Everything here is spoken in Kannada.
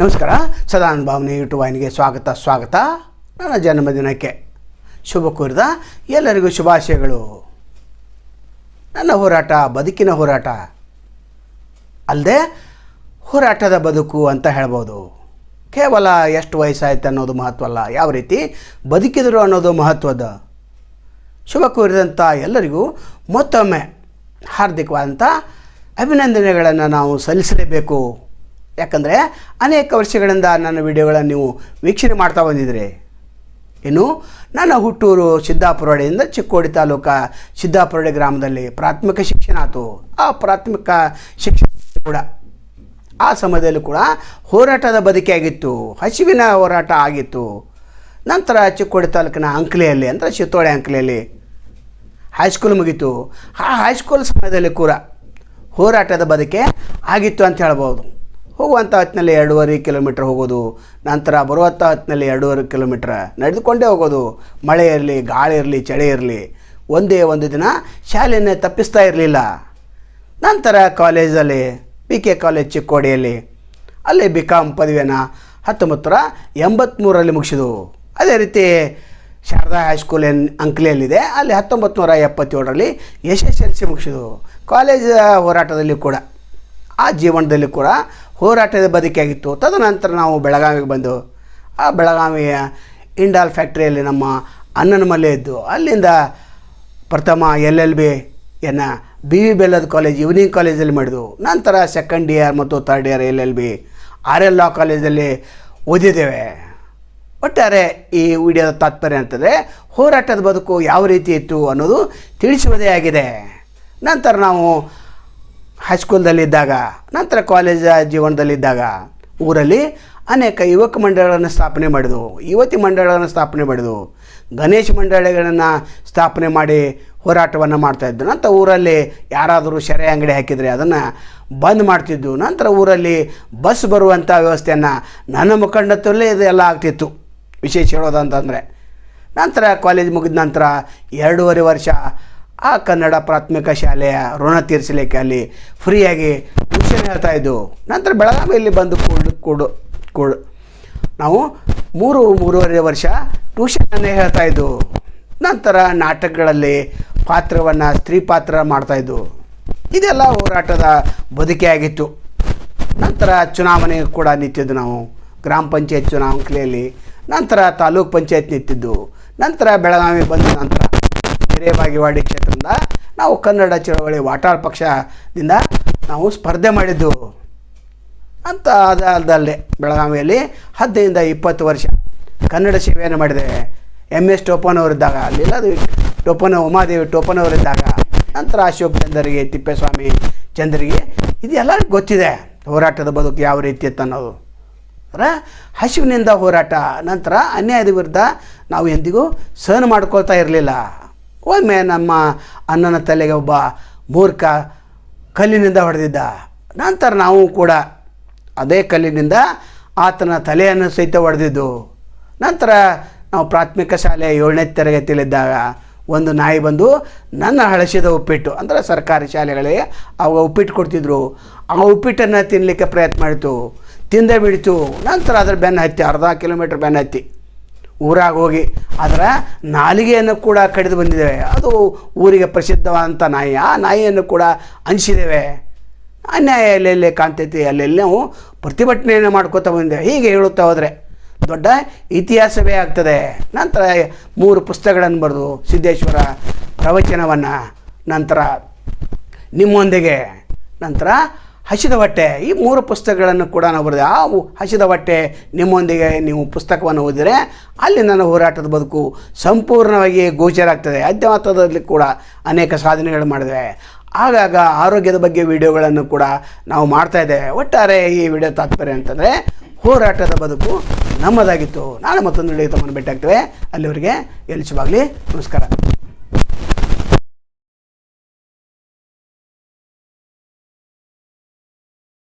ನಮಸ್ಕಾರ. ಸದಾನಂದ ಭಾವನೆ ಯೂಟ್ಯೂಬ್ ವಾಹಿನಿಗೆ ಸ್ವಾಗತ ಸ್ವಾಗತ. ನನ್ನ ಜನ್ಮದಿನಕ್ಕೆ ಶುಭ ಕೋರಿದ ಎಲ್ಲರಿಗೂ ಶುಭಾಶಯಗಳು. ನನ್ನ ಹೋರಾಟ ಬದುಕಿನ ಹೋರಾಟ ಅಲ್ಲದೆ ಹೋರಾಟದ ಬದುಕು ಅಂತ ಹೇಳ್ಬೋದು. ಕೇವಲ ಎಷ್ಟು ವಯಸ್ಸಾಯ್ತು ಅನ್ನೋದು ಮಹತ್ವ ಅಲ್ಲ. ಯಾವ ರೀತಿ ಬದುಕಿದರು ಅನ್ನೋದು ಮಹತ್ವದ ಶುಭ ಕೋರಿದಂಥ ಎಲ್ಲರಿಗೂ ಮತ್ತೊಮ್ಮೆ ಹಾರ್ದಿಕವಾದಂಥ ಅಭಿನಂದನೆಗಳನ್ನು ನಾವು ಸಲ್ಲಿಸಲೇಬೇಕು. ಯಾಕಂದರೆ ಅನೇಕ ವರ್ಷಗಳಿಂದ ನನ್ನ ವಿಡಿಯೋಗಳನ್ನು ನೀವು ವೀಕ್ಷಣೆ ಮಾಡ್ತಾ ಬಂದಿದ್ರಿ ಇನ್ನು ನನ್ನ ಹುಟ್ಟೂರು ಸಿದ್ದಾಪುರಡೆಯಿಂದ ಚಿಕ್ಕೋಡಿ ತಾಲೂಕ ಸಿದ್ದಾಪುರಡೆ ಗ್ರಾಮದಲ್ಲಿ ಪ್ರಾಥಮಿಕ ಶಿಕ್ಷಣ ಆಯಿತು ಆ ಪ್ರಾಥಮಿಕ ಶಿಕ್ಷಣ ಕೂಡ ಆ ಸಮಯದಲ್ಲೂ ಕೂಡ ಹೋರಾಟದ ಬದುಕೆ ಆಗಿತ್ತು. ಹಸಿವಿನ ಹೋರಾಟ ಆಗಿತ್ತು. ನಂತರ ಚಿಕ್ಕೋಡಿ ತಾಲೂಕಿನ ಅಂಕಲಿಯಲ್ಲಿ ಅಂದರೆ ಚಿತ್ತೋಳೆ ಅಂಕಲಿಯಲ್ಲಿ ಹೈಸ್ಕೂಲ್ ಮುಗೀತು. ಆ ಹೈಸ್ಕೂಲ್ ಸಮಯದಲ್ಲಿ ಕೂಡ ಹೋರಾಟದ ಬದುಕೆ ಆಗಿತ್ತು ಅಂತ ಹೇಳ್ಬೋದು. ಹೋಗುವಂಥ ಹೊತ್ತಿನಲ್ಲಿ ಎರಡೂವರೆ ಕಿಲೋಮೀಟ್ರ್ ಹೋಗೋದು, ನಂತರ ಬರುವಂಥ ಹೊತ್ತಿನಲ್ಲಿ ಎರಡೂವರೆ ಕಿಲೋಮೀಟ್ರ್ ನಡೆದುಕೊಂಡೇ ಹೋಗೋದು. ಮಳೆ ಇರಲಿ, ಗಾಳಿ ಇರಲಿ, ಚಳಿ ಇರಲಿ, ಒಂದೇ ಒಂದು ದಿನ ಶಾಲೆಯನ್ನೇ ತಪ್ಪಿಸ್ತಾ ಇರಲಿಲ್ಲ. ನಂತರ ಕಾಲೇಜಲ್ಲಿ ಬಿ ಕೆ ಕಾಲೇಜ್ ಚಿಕ್ಕೋಡಿಯಲ್ಲಿ, ಅಲ್ಲಿ ಬಿ ಕಾಮ್ ಪದವಿಯನ್ನು ಹತ್ತೊಂಬತ್ತರ ಎಂಬತ್ತ್ಮೂರರಲ್ಲಿ ಮುಗಿಸಿದು. ಅದೇ ರೀತಿ ಶಾರದಾ ಹೈಸ್ಕೂಲ್ ಎನ್ ಅಂಕ್ಲಿಯಲ್ಲಿದೆ, ಅಲ್ಲಿ ಹತ್ತೊಂಬತ್ತು ನೂರ ಎಪ್ಪತ್ತೇಳರಲ್ಲಿ ಎಸ್ ಎಸ್ ಎಲ್ ಸಿ ಮುಗಿಸಿದು. ಕಾಲೇಜ್ ಹೋರಾಟದಲ್ಲಿ ಕೂಡ, ಆ ಜೀವನದಲ್ಲಿ ಕೂಡ ಹೋರಾಟದ ಬದುಕಿಯಾಗಿತ್ತು. ತದನಂತರ ನಾವು ಬೆಳಗಾವಿಗೆ ಬಂದು, ಆ ಬೆಳಗಾವಿಯ ಇಂಡಾಲ್ ಫ್ಯಾಕ್ಟ್ರಿಯಲ್ಲಿ ನಮ್ಮ ಅಣ್ಣನ ಮಲ್ಲೆ ಇದ್ದು, ಅಲ್ಲಿಂದ ಪ್ರಥಮ ಎಲ್ ಎಲ್ ಬಿ ಎನ್ನ B V Bellad college, evening ಕಾಲೇಜಲ್ಲಿ ಮಾಡಿದ್ವು. ನಂತರ ಸೆಕೆಂಡ್ ಇಯರ್ ಮತ್ತು third year L L B, R L law ಕಾಲೇಜಲ್ಲಿ ಓದಿದ್ದೇವೆ. ಒಟ್ಟಾರೆ ಈ ವಿಡಿಯೋದ ತಾತ್ಪರ್ಯ ಅಂತಂದರೆ, ಹೋರಾಟದ ಬದುಕು ಯಾವ ರೀತಿ ಇತ್ತು ಅನ್ನೋದು ತಿಳಿಸುವುದೇ ಆಗಿದೆ. ನಂತರ ನಾವು ಹೈಸ್ಕೂಲ್ದಲ್ಲಿದ್ದಾಗ ನಂತರ ಕಾಲೇಜ ಜೀವನದಲ್ಲಿದ್ದಾಗ, ಊರಲ್ಲಿ ಅನೇಕ ಯುವಕ ಮಂಡಳಗಳನ್ನು ಸ್ಥಾಪನೆ ಮಾಡಿದವು. ಯುವತಿ ಮಂಡಳಗಳನ್ನು ಸ್ಥಾಪನೆ ಮಾಡಿದವು. ಗಣೇಶ ಮಂಡಳಿಗಳನ್ನು ಸ್ಥಾಪನೆ ಮಾಡಿ ಹೋರಾಟವನ್ನು ಮಾಡ್ತಾಯಿದ್ದು ನಂತರ ಊರಲ್ಲಿ ಯಾರಾದರೂ ಶೆರೆ ಅಂಗಡಿ ಹಾಕಿದರೆ ಅದನ್ನು ಬಂದ್ ಮಾಡ್ತಿದ್ದು ನಂತರ ಊರಲ್ಲಿ ಬಸ್ ಬರುವಂಥ ವ್ಯವಸ್ಥೆಯನ್ನು ನನ್ನ ಮುಖಂಡತ್ವಲ್ಲೇ ಇದೆಲ್ಲ ಆಗ್ತಿತ್ತು. ವಿಶೇಷ ಹೇಳೋದಂತಂದರೆ, ನಂತರ ಕಾಲೇಜ್ ಮುಗಿದ ನಂತರ ಎರಡೂವರೆ ವರ್ಷ ಆ ಕನ್ನಡ ಪ್ರಾಥಮಿಕ ಶಾಲೆಯ ಋಣ ತೀರಿಸಲಿಕ್ಕೆ ಅಲ್ಲಿ ಫ್ರೀಯಾಗಿ ಟ್ಯೂಷನ್ ಹೇಳ್ತಾ ಇದ್ದವು ನಂತರ ಬೆಳಗಾವಿಯಲ್ಲಿ ಬಂದು ಕೊಡು ಕೊಡು ಕೊಡು. ನಾವು ಮೂರು, ಮೂರುವರೆ ವರ್ಷ ಟ್ಯೂಷನನ್ನೇ ಹೇಳ್ತಾ ಇದ್ದವು ನಂತರ ನಾಟಕಗಳಲ್ಲಿ ಪಾತ್ರವನ್ನು ಸ್ತ್ರೀ ಪಾತ್ರ ಮಾಡ್ತಾಯಿದ್ದು ಇದೆಲ್ಲ ಹೋರಾಟದ ಬದುಕೆ ಆಗಿತ್ತು ನಂತರ ಚುನಾವಣೆ ಕೂಡ ನಿಂತಿದ್ದು ನಾವು. ಗ್ರಾಮ ಪಂಚಾಯತ್ ಚುನಾವಣೆಯಲ್ಲಿ ನಂತರ ತಾಲೂಕ್ ಪಂಚಾಯತ್ ನಿಂತಿದ್ದು. ನಂತರ ಬೆಳಗಾವಿ ಬಂದ ನಂತರ ಹಿರೇಬಾಗೇವಾಡಿ ಕ್ಷೇತ್ರದಿಂದ ನಾವು ಕನ್ನಡ ಚಳವಳಿ ವಾಟಾಳ್ ಪಕ್ಷದಿಂದ ನಾವು ಸ್ಪರ್ಧೆ ಮಾಡಿದ್ದು. ಅಂತ ಅದಲ್ಲದೆ ಬೆಳಗಾವಿಯಲ್ಲಿ ಹದಿನೈದಿಂದ ಇಪ್ಪತ್ತು ವರ್ಷ ಕನ್ನಡ ಸೇವೆಯನ್ನು ಮಾಡಿದೆ. ಎಂ ಎಸ್ ಟೋಪನವರಿದ್ದಾಗ ಅಲ್ಲಿಲ್ಲ ಅದು ಟೋಪನ, ಉಮಾದೇವಿ ಟೋಪನವರಿದ್ದಾಗ, ನಂತರ ಅಶೋಕ್ ಚಂದರಿಗೆ, ತಿಪ್ಪೇಸ್ವಾಮಿ ಚಂದ್ರಿಗೆ, ಇದು ಎಲ್ಲರಿಗೂ ಗೊತ್ತಿದೆ ಹೋರಾಟದ ಬದುಕು ಯಾವ ರೀತಿ ಇತ್ತು ಅನ್ನೋದು ಅಂದರೆ ಹಸಿವಿನಿಂದ ಹೋರಾಟ, ನಂತರ ಅನ್ಯಾಯದ ವಿರುದ್ಧ ನಾವು ಎಂದಿಗೂ ಸಹನ ಮಾಡ್ಕೊಳ್ತಾ ಇರಲಿಲ್ಲ. ಒಮ್ಮೆ ನಮ್ಮ ಅಣ್ಣನ ತಲೆಗೆ ಒಬ್ಬ ಮೂರ್ಖ ಕಲ್ಲಿನಿಂದ ಹೊಡೆದಿದ್ದ. ನಂತರ ನಾವು ಕೂಡ ಅದೇ ಕಲ್ಲಿನಿಂದ ಆತನ ತಲೆಯನ್ನು ಸಹಿತ ಹೊಡೆದಿದ್ದು. ನಂತರ ನಾವು ಪ್ರಾಥಮಿಕ ಶಾಲೆ ಏಳನೇ ತರಗತಿಯಲ್ಲಿದ್ದಾಗ ಒಂದು ನಾಯಿ ಬಂದು ನನ್ನ ಹಳಸಿದ ಉಪ್ಪಿಟ್ಟು, ಅಂದರೆ ಸರ್ಕಾರಿ ಶಾಲೆಗಳಿಗೆ ಅವಾಗ ಉಪ್ಪಿಟ್ಟು ಕೊಡ್ತಿದ್ರು. ಆ ಉಪ್ಪಿಟ್ಟನ್ನು ತಿನ್ನಲಿಕ್ಕೆ ಪ್ರಯತ್ನ ಮಾಡಿತು. ತಿಂದೇ ಬಿಡಿತು. ನಂತರ ಅದರ ಬೆನ್ನ ಹತ್ತಿ, ಅರ್ಧ ಕಿಲೋಮೀಟ್ರ್ ಬೆನ್ನ ಹತ್ತಿ. ಊರಾಗ ಹೋಗಿ ಅದರ ನಾಲಿಗೆಯನ್ನು ಕೂಡ ಕಡಿದು ಬಂದಿದ್ದೇವೆ. ಅದು ಊರಿಗೆ ಪ್ರಸಿದ್ಧವಾದಂಥ ನಾಯಿ. ಆ ನಾಯಿಯನ್ನು ಕೂಡ ಹಂಚಿದ್ದೇವೆ. ಅನ್ಯಾಯ ಎಲ್ಲೆಲ್ಲೇ ಕಾಣ್ತೈತಿ, ಅಲ್ಲೆಲ್ಲಿ ನಾವು ಪ್ರತಿಭಟನೆಯನ್ನು ಮಾಡ್ಕೋತಾ ಬಂದಿದ್ದೇವೆ. ಹೀಗೆ ಹೇಳುತ್ತಾ ಹೋದರೆ ದೊಡ್ಡ ಇತಿಹಾಸವೇ ಆಗ್ತದೆ. ನಂತರ ಮೂರು ಪುಸ್ತಕಗಳನ್ನು ಬರೆದು ಸಿದ್ದೇಶ್ವರ ಪ್ರವಚನವನ್ನು ನಂತರ ನಿಮ್ಮೊಂದಿಗೆ ನಂತರ ಹಸಿದ ಹೊಟ್ಟೆ ಈ ಮೂರು ಪುಸ್ತಕಗಳನ್ನು ಕೂಡ ನಾವು ಬರೆದೆ ಆ ಹಸಿದ ಹೊಟ್ಟೆ ನಿಮ್ಮೊಂದಿಗೆ ನೀವು ಪುಸ್ತಕವನ್ನು ಓದಿದರೆ ಅಲ್ಲಿ ನನ್ನ ಹೋರಾಟದ ಬದುಕು ಸಂಪೂರ್ಣವಾಗಿ ಗೋಚರ ಆಗ್ತದೆ ಅಧ್ಯಾತ್ಮದಲ್ಲಿ ಕೂಡ ಅನೇಕ ಸಾಧನೆಗಳು ಮಾಡಿದೆ ಆಗಾಗ ಆರೋಗ್ಯದ ಬಗ್ಗೆ ವಿಡಿಯೋಗಳನ್ನು ಕೂಡ ನಾವು ಮಾಡ್ತಾ ಇದ್ದೇವೆ. ಒಟ್ಟಾರೆ ಈ ವಿಡಿಯೋ ತಾತ್ಪರ್ಯ ಅಂತಂದರೆ ಹೋರಾಟದ ಬದುಕು ನಮ್ಮದಾಗಿತ್ತು. ನಾಳೆ ಮತ್ತೊಂದು ವಿಡಿಯೋ ತಮ್ಮನ್ನು ಭೇಟಿ ಆಗ್ತೇವೆ ಅಲ್ಲಿವರೆಗೆ ಎಲ್ಲಿ ಶುಭಾಗಲಿ ನಮಸ್ಕಾರ.